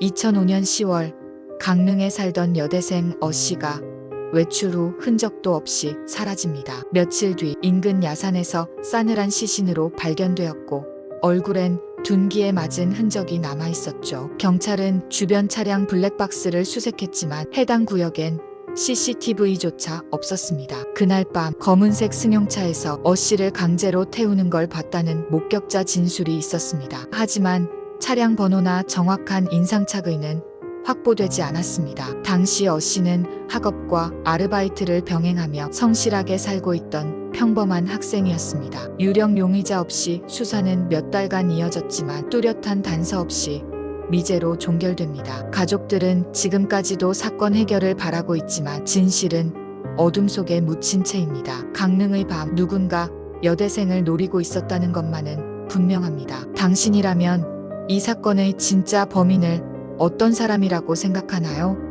2005년 10월 강릉에 살던 여대생 어 씨가 외출 후 흔적도 없이 사라집니다. 며칠 뒤 인근 야산에서 싸늘한 시신으로 발견되었고 얼굴엔 둔기에 맞은 흔적이 남아 있었죠. 경찰은 주변 차량 블랙박스를 수색했지만 해당 구역엔 CCTV조차 없었습니다. 그날 밤 검은색 승용차에서 어 씨를 강제로 태우는 걸 봤다는 목격자 진술이 있었습니다. 하지만 차량 번호나 정확한 인상착의는 확보되지 않았습니다. 당시 어 씨는 학업과 아르바이트를 병행하며 성실하게 살고 있던 평범한 학생이었습니다. 유령 용의자 없이 수사는 몇 달간 이어졌지만 뚜렷한 단서 없이 미제로 종결됩니다. 가족들은 지금까지도 사건 해결을 바라고 있지만 진실은 어둠 속에 묻힌 채입니다. 강릉의 밤 누군가 여대생을 노리고 있었다는 것만은 분명합니다. 당신이라면 이 사건의 진짜 범인을 어떤 사람이라고 생각하나요?